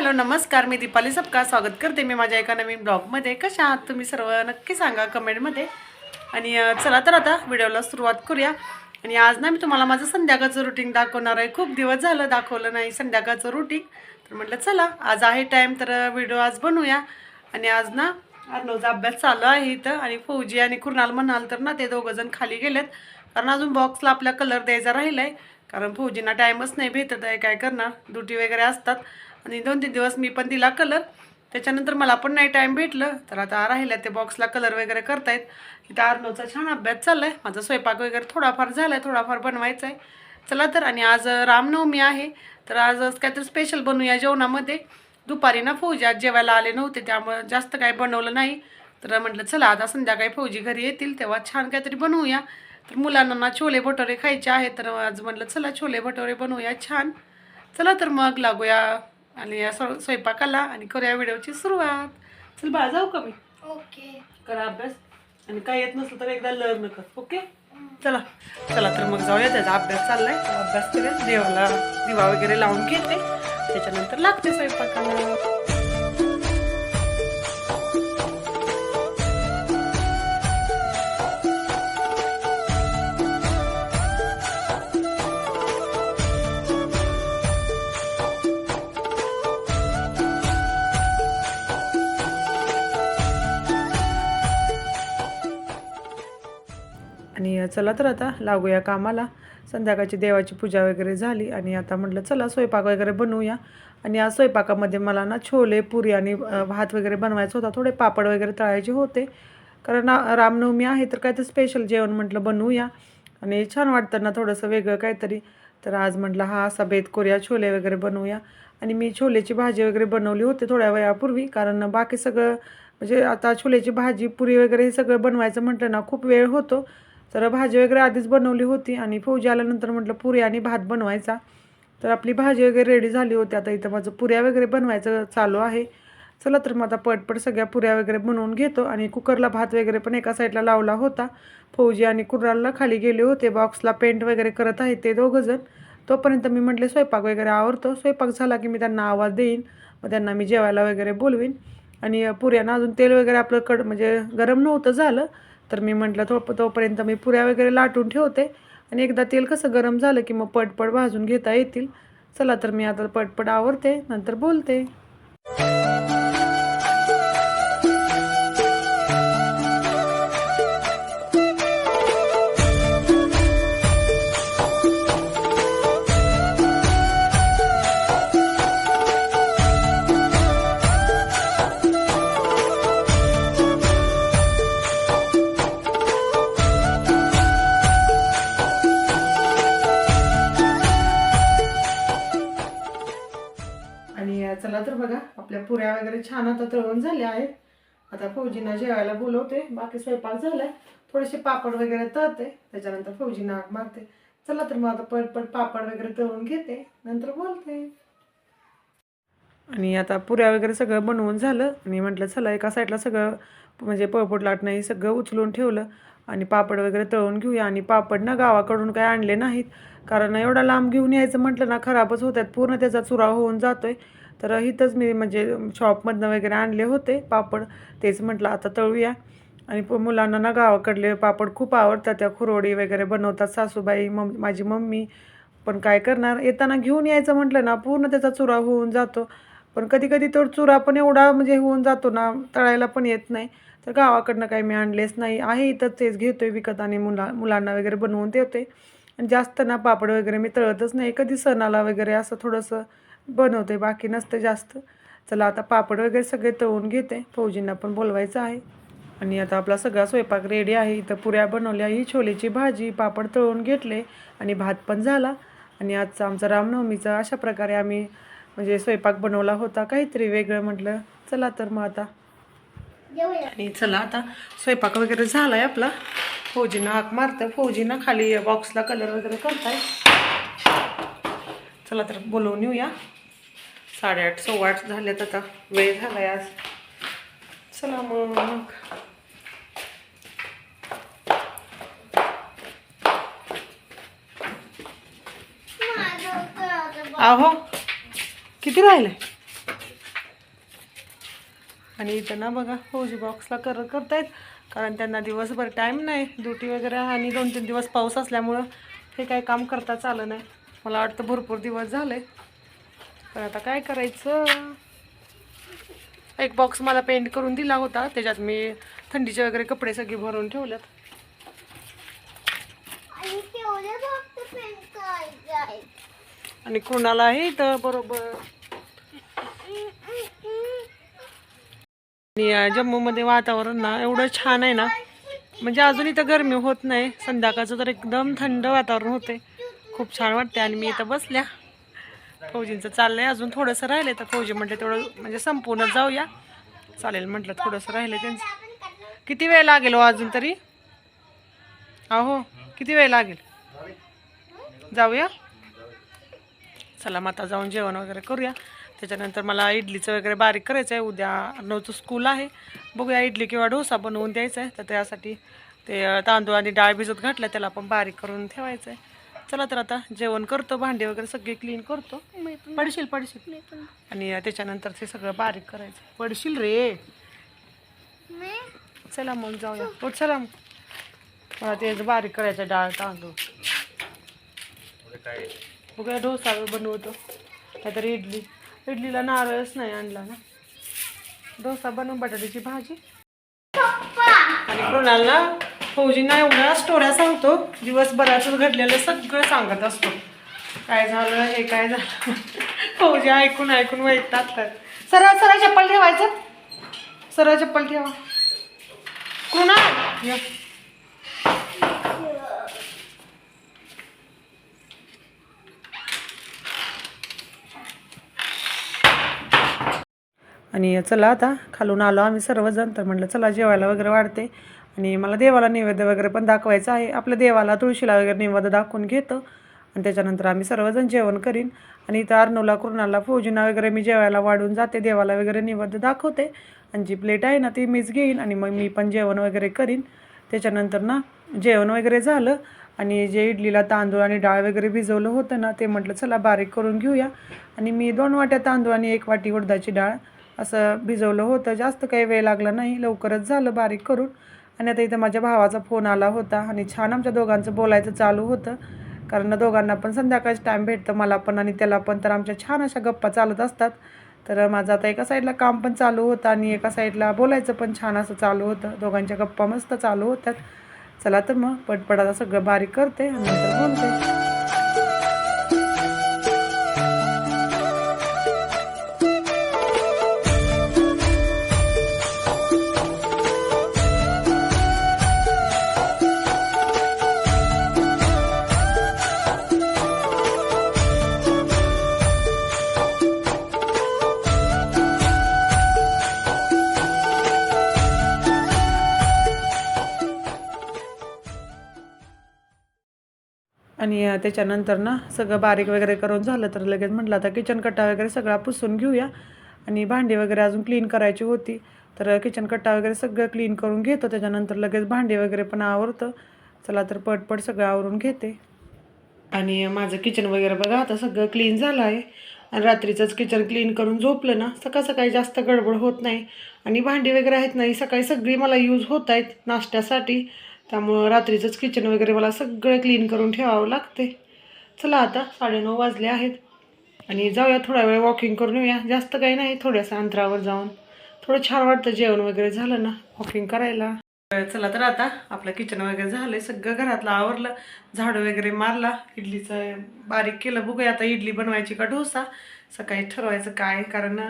Hello नमस्कार. मी दीपाली सपका स्वागत करते मी माझ्या एका नवीन ब्लॉगमध्ये. कशा आहात तुम्ही सर्व? नक्की सांगा कमेंटमध्ये. आणि चला तर आता व्हिडिओला सुरुवात करूया. आणि आज ना मी तुम्हाला माझं संध्याकाळचं रुटीन दाखवणार आहे. खूप दिवस झालं दाखवलं नाही संध्याकाळचं रुटीन तर म्हटलं चला आज आहे टाईम तर व्हिडिओ आज बनवूया. आणि आज ना अर्नवचा अभ्यास चालू आहे इथं. आणि फौजी आणि कुर्नाल म्हणाल तर ना ते दोघंजण खाली गेलेत. कारण अजून बॉक्सला आपला कलर द्यायचा राहिला आहे कारण फौजींना टाईमच नाही भेटत आहे. काय करणार? ड्युटी वगैरे असतात. आणि दोन तीन दिवस मी पण दिला कलर त्याच्यानंतर मला पण नाही टाईम भेटलं. तर आता राहिलं ते बॉक्सला कलर वगैरे करतायत. इथं अर्नवचा छान अभ्यास चालला आहे माझा स्वयंपाक वगैरे थोडाफार झाला आहे थोडाफार बनवायचा आहे चला तर आणि आज रामनवमी आहे. तर आज काहीतरी स्पेशल बनवूया जेवणामध्ये. दुपारी ना फौजी आज जेवायला आले नव्हते त्यामुळे जास्त काही बनवलं नाही. तर म्हटलं चला आता संध्याकाळी फौजी घरी येतील तेव्हा छान काहीतरी बनवूया. तर मुलांना छोले भटोरे खायचे आहेत. तर आज म्हटलं चला छोले भटोरे बनवूया छान. चला तर मग लागूया आणि या स्व- स्वयंपाकाला आणि करूया व्हिडिओची सुरुवात. चल बा जाऊ का मी? ओके. करा अभ्यास. आणि काय येत नसलं तर एकदा लर्न कर ओके? चला. चला तर मग जाऊया त्याचा अभ्यास चाललाय. अभ्यास करेल देवाला दिवा वगैरे लावून घेते. त्याच्यानंतर लागते स्वयंपाकाला. चला तर आता लागूया कामाला. संध्याकाळची देवाची पूजा वगैरे झाली आणि आता म्हटलं चला स्वयंपाक वगैरे बनवूया. आणि आज स्वयंपाकामध्ये मला ना छोले पुरी आणि भात वगैरे बनवायचा होता. थोडे पापड वगैरे तळायचे होते. कारण रामनवमी आहे तर काय तर स्पेशल जेवण म्हटलं बनवूया. आणि छान वाटतं ना थोडंसं वेगळं काहीतरी. तर आज म्हटलं हा असा बेत करूया छोले वगैरे बनवूया. आणि मी छोलेची भाजी वगैरे बनवली होती थोड्या वेळापूर्वी. कारण बाकी सगळं म्हणजे आता छोल्याची भाजी पुरी वगैरे हे सगळं बनवायचं म्हटलं ना खूप वेळ होतो. तर भाजी वगैरे आधीच बनवली होती आणि फौजी आल्यानंतर म्हटलं पुऱ्या आणि भात बनवायचा. तर आपली भाजी वगैरे रेडी झाली होती. आता इथं माझं पुऱ्या वगैरे बनवायचं चालू आहे. चला तर मग आता पटपट सगळ्या पुऱ्या वगैरे बनवून घेतो. आणि कुकरला भात वगैरे पण एका साईडला लावला होता. फौजी आणि कुर्राला खाली गेले होते. बॉक्सला पेंट वगैरे करत आहेत ते दोघंजण तोपर्यंत मी म्हटले स्वयंपाक वगैरे आवरतो. स्वयंपाक झाला की मी त्यांना आवाज देईन. मग त्यांना मी जेवायला वगैरे बोलवीन. आणि पुऱ्यांना अजून तेल वगैरे आपलं कड म्हणजे गरम नव्हतं झालं. तर मी म्हटलं तो तोपर्यंत मी पुऱ्या वगैरे लाटून ठेवते. आणि एकदा तेल कसं गरम झालं की मग पटपट भाजून घेता येतील. चला तर मी आता पटपट आवरते नंतर बोलते. बघा आपल्या पुऱ्या वगैरे छान आता तळून झाल्या आहेत. आता फौजींना जेवायला बोलवते. बाकी स्वयंपाक झालाय. थोडेसे पापड वगैरे तळते. त्याच्यानंतर फौजींना आग मारते. चला तर मग आता पटपट पापड वगैरे तळून घेते. नंतर बोलते. आणि आता पुऱ्या वगैरे सगळं बनवून झालं. आणि म्हटलं चला एका साईडला सगळं म्हणजे पळपोट लाटणं हे सगळं उचलून ठेवलं. आणि पापड वगैरे तळून घेऊया. आणि पापड ना गावाकडून काय आणले नाहीत. कारण एवढा लांब घेऊन यायचं म्हटलं ना खराबच होतात. पूर्ण त्याचा चुरा होऊन जातोय. तर इथंच मी म्हणजे शॉपमधनं वगैरे आणले होते पापड. तेच म्हटलं आता तळूया. आणि प- मुलांना ना गावाकडले पापड खूप आवडतात. त्या खुरोडी वगैरे बनवतात सासूबाई मम माझी मम्मी. पण काय करणार? येताना घेऊन यायचं म्हटलं ना पूर्ण त्याचा चुरा होऊन जातो. पण कधी कधी तो चुरा पण एवढा म्हणजे होऊन जातो ना तळायला पण येत नाही. तर गावाकडनं काही मी आणलेच नाही. आहे इथं तेच घेतो आहे विकत आणि मुला मुलांना वगैरे बनवून देते. आणि जास्त ना पापड वगैरे मी तळतच नाही. कधी सणाला वगैरे असं थोडंसं बनवते बाकी नसतं जास्त. चला आता पापड वगैरे सगळे तळून घेते. फौजींना पण बोलवायचं आहे. आणि आता आपला सगळा स्वयंपाक रेडी आहे. इथं पुऱ्या बनवल्या ही छोलेची भाजी पापड तळून घेतले आणि भात पण झाला. आणि आजचा आमचा रामनवमीचा अशा प्रकारे आम्ही म्हणजे स्वयंपाक बनवला होता. काहीतरी वेगळं म्हटलं. चला तर मग आता. आणि चला आता स्वयंपाक वगैरे झाला आहे आपला. फौजीनं हाक मारतं. फौजीनं खाली बॉक्सला कलर वगैरे करताय. चला तर बोलवून येऊया. साडेआठ सव्वा आठ झालेत आता. वेळ झालाय आज. चला मग. माझं आहो किती राहिले? आणि इथं ना बघा फौजी बॉक्सला कर करतायत. कारण त्यांना दिवसभर टाईम नाही. ड्युटी वगैरे आणि दोन तीन दिवस पाऊस असल्यामुळं हे काय काम करताच आलं नाही. मला वाटतं भरपूर दिवस झाले. पण आता काय करायचं? एक बॉक्स मला पेंट करून दिला होता. त्याच्यात मी थंडीचे वगैरे कपडे सगळे भरून ठेवलेत. आणि करायचे आहे तर बरोबर? आणि जम्मूमध्ये वातावरण ना एवढं छान आहे ना. म्हणजे अजून इथं गरमी होत नाही. संध्याकाळचं तर एकदम थंड वातावरण होते खूप छान वाटते आणि मी इथं बसल्या. फौजींचं चाललंय. अजून थोडंसं राहिलं तर फौजी म्हटलं तेवढं म्हणजे संपूर्ण जाऊया. चालेल म्हटलं थोडंसं राहिलं त्यांचं. किती वेळ लागेल हो अजून तरी? अहो किती वेळ लागेल? जाऊया? चला मग जाऊन जेवण वगैरे करूया. त्याच्यानंतर मला इडलीचं वगैरे बारीक करायचं आहे उद्या नऊचं स्कूल आहे. बघूया इडली किंवा डोसा बनवून द्यायचा आहे तर त्यासाठी ते तांदूळ आणि डाळ भिजत घातलं त्याला पण बारीक करून ठेवायचं आहे चला तर आता जेवण करतो भांडी वगैरे सगळे क्लीन करतो. पडशील पडशील. आणि त्याच्यानंतर ते सगळं बारीक करायचं. पडशील रे. मी? चला मग जाऊया. हो चला मग. मला ते बारीक करायचं डाळ तांदूळ. बघूया डोसा बनवतो. नाहीतर इडली. इडलीला नारळच नाही आणला ना. डोसा बनवून बटाट्याची भाजी. आणि कोणाला? फौजींना एवढ्या स्टोऱ्या सांगतो दिवसभराचं घडलेलं सगळं सांगत असतो. काय झालं हे काय झालं? फौजी ऐकून ऐकून वैतात सरळ सरळ चप्पल ठेवायचं. सरळ चप्पल ठेवा. कुणा आणि चला आता खालून आलो आम्ही सर्वजण तर म्हटलं चला जेवायला वगैरे वाढते. आणि मला देवाला नैवेद्य वगैरे पण दाखवायचं आहे. आपल्या देवाला तुळशीला वगैरे नैवेद्य दाखवून घेतं. आणि त्याच्यानंतर आम्ही सर्वजण जेवण करीन. आणि इथं अर्नवला कुर्नाला फौजीना वगैरे मी जेवायला वाढून जाते. देवाला वगैरे नैवेद्य दाखवते. आणि जी प्लेट आहे ना ती मीच घेईन आणि मग मी पण जेवण वगैरे करीन. त्याच्यानंतर ना जेवण वगैरे झालं. आणि जे इडलीला तांदूळ आणि डाळ वगैरे भिजवलं होतं ना ते म्हटलं चला बारीक करून घेऊया. आणि मी दोन वाट्या तांदूळ आणि एक वाटी उडदाची डाळ असं भिजवलं होतं. जास्त काही वेळ लागला नाही. लवकरच झालं बारीक करून. आणि आता इथं माझ्या भावाचा फोन आला होता आणि छान आमच्या दोघांचं बोलायचं चालू होतं. कारण दोघांना पण संध्याकाळच टाईम भेटतं मला पण आणि त्याला पण. तर आमच्या छान अशा गप्पा चालत असतात. तर माझं आता एका साईडला काम पण चालू होतं आणि एका साईडला बोलायचं पण छान असं चालू होतं. दोघांच्या गप्पा मस्त चालू होत्यात. चला तर मग पटपटाचा सगळं बारीक करते आणि नंतर बोलते. आणि त्याच्यानंतर ना सगळं बारीक वगैरे करून झालं तर लगेच म्हटलं आता किचन कट्टा वगैरे सगळा पुसून घेऊया. आणि भांडी वगैरे अजून क्लीन करायची होती. तर किचन कट्टा वगैरे सगळं क्लीन करून घेतो. त्याच्यानंतर लगेच भांडी वगैरे पण आवरतं. चला तर पटपट सगळं आवरून घेते. आणि माझं किचन वगैरे बघा आता सगळं क्लीन झालं आहे. आणि रात्रीचंच किचन क्लीन करून झोपलं ना सकाळ सकाळी जास्त गडबड होत नाही. आणि भांडी वगैरे आहेत नाही सकाळी सगळी मला यूज होत आहेत नाश्त्यासाठी. त्यामुळं रात्रीचंच किचन वगैरे मला सगळं क्लीन करून ठेवावं लागते चला आता साडेनऊ वाजले आहेत. आणि जाऊया थोडा वेळ वॉकिंग करून येऊया. जास्त काही नाही थोड्याशा अंतरावर जाऊन. थोडं छान वाटतं जेवण वगैरे झालं ना वॉकिंग करायला. चला तर आता आपलं किचन वगैरे झालं सगळं घरातलं आवरलं. झाडू वगैरे मारला. इडलीचं बारीक केलं. बघूया आता इडली बनवायची का डोसा. सकाळी ठरवायचं काय? कारण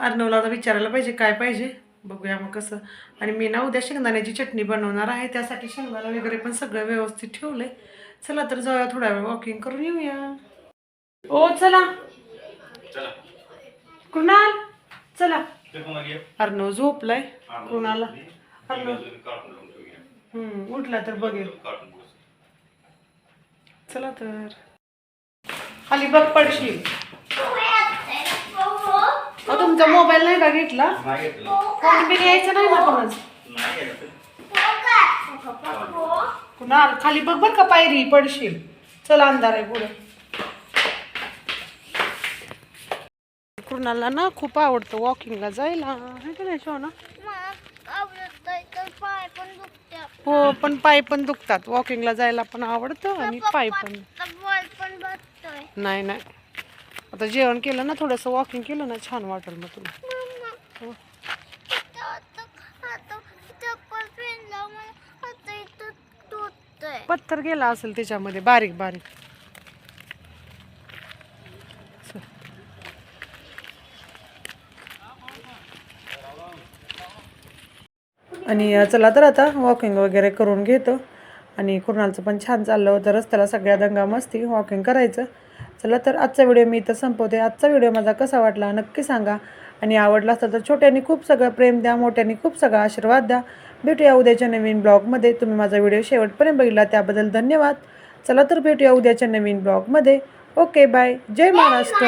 अर्णवला आता विचारायला पाहिजे काय पाहिजे? बघूया मग कसं. आणि मी ना उद्या शेंगदाण्याची चटणी बनवणार आहे त्यासाठी शेंगदाणा वगैरे पण सगळं व्यवस्थित ठेवलंय. चला तर जाऊया थोडा वेळ वॉकिंग करून येऊया. ओ चला. कुणाल? चला. अर्णव झोपलाय. कुणाला? अर्णव. हम्म उठला तर बघेल. चला तर. खाली बघ पडशील. तुमचा मोबाईल नाही का घेतला. यायचं नाही ना कोणाच? कुणाल खाली बघ बर का पायरी पडशील. चल अंधार आहे पुढे. कुणाला ना खूप आवडतं वॉकिंगला जायला. की नाही पण दुखतात हो पण पाय पण दुखतात. वॉकिंगला जायला पण आवडतं आणि पाय पण नाही नाही. आता जेवण केलं ना थोडंसं वॉकिंग केलं ना छान वाटेल मग तुला मम्मा हो. इथं आता आता चप्पल पेनला मला आता इथं दुखतंय पत्थर गेला असेल त्याच्यामध्ये बारीक बारीक. आणि चला तर आता वॉकिंग वगैरे करून घेतो. आणि कुणालचं पण छान चाललं होतं रस्त्याला सगळ्या दंगा मस्ती वॉकिंग करायचं. चला तर आजचा व्हिडिओ मी इथं संपवते. आजचा व्हिडिओ माझा कसा वाटला नक्की सांगा. आणि आवडला असता तर छोट्यांनी खूप सगळं प्रेम द्या मोठ्याने खूप सगळा आशीर्वाद द्या. भेटूया उद्याच्या नवीन ब्लॉगमध्ये. तुम्ही माझा व्हिडिओ शेवटपर्यंत बघितला त्याबद्दल धन्यवाद. चला तर भेटूया उद्याच्या नवीन ब्लॉगमध्ये. Okay bye. जय महाराष्ट्र.